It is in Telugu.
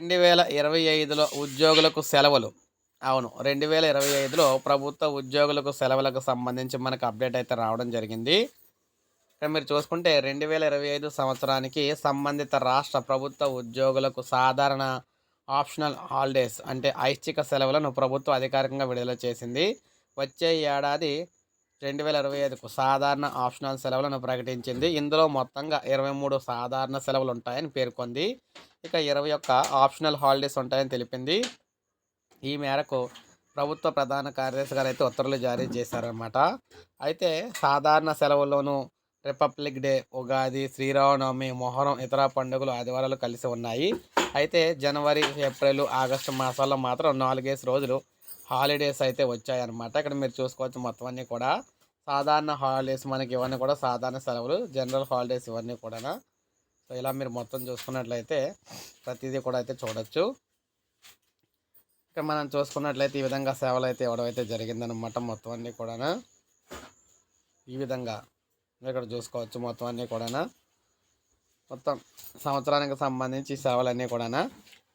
రెండు వేల ఇరవై ఐదులో ఉద్యోగులకు సెలవులు. అవును రెండు వేల ఇరవై ఐదులో ప్రభుత్వ ఉద్యోగులకు సెలవులకు సంబంధించి మనకు అప్డేట్ అయితే రావడం జరిగింది. ఇక్కడ మీరు చూసుకుంటే రెండు వేల ఇరవై ఐదు సంవత్సరానికి సంబంధిత రాష్ట్ర ప్రభుత్వ ఉద్యోగులకు సాధారణ ఆప్షనల్ హాలిడేస్ అంటే ఐచ్ఛిక సెలవులను ప్రభుత్వం అధికారికంగా విడుదల చేసింది. వచ్చే ఏడాది రెండు వేల ఇరవై ఐదుకు సాధారణ ఆప్షనల్ సెలవులను ప్రకటించింది. ఇందులో మొత్తంగా ఇరవై మూడు సాధారణ సెలవులు ఉంటాయని పేర్కొంది. ఇక ఇరవై ఒక్క ఆప్షనల్ హాలిడేస్ ఉంటాయని తెలిపింది. ఈ మేరకు ప్రభుత్వ ప్రధాన కార్యదర్శి గారు అయితే ఉత్తర్వులు జారీ చేశారన్నమాట. అయితే సాధారణ సెలవుల్లోనూ రిపబ్లిక్ డే ఉగాది శ్రీరామనవమి మొహరం ఇతర పండుగలు ఆదివారాలు కలిసి ఉన్నాయి. అయితే జనవరి ఏప్రిల్ ఆగస్టు మాసాల్లో మాత్రం నాలుగేసి రోజులు హాలిడేస్ అయితే వచ్చాయన్నమాట. ఇక్కడ మీరు చూసుకోవచ్చు మొత్తం అన్నీ కూడా. సాధారణ హాలిడేస్ మనకి ఇవన్నీ కూడా సాధారణ సెలవులు. జనరల్ హాలిడేస్ ఇవన్నీ కూడా సో ఇలా మీరు మొత్తం చూసుకున్నట్లయితే ప్రతిదీ కూడా అయితే చూడొచ్చు. ఇక్కడ మనం చూసుకున్నట్లయితే ఈ విధంగా సేవలు అయితే ఇవ్వడం అయితే జరిగిందనమాట మొత్తం అన్నీ కూడా ఈ విధంగా ఇక్కడ చూసుకోవచ్చు మొత్తం అన్నీ కూడా మొత్తం సంవత్సరానికి సంబంధించి సేవలన్నీ కూడా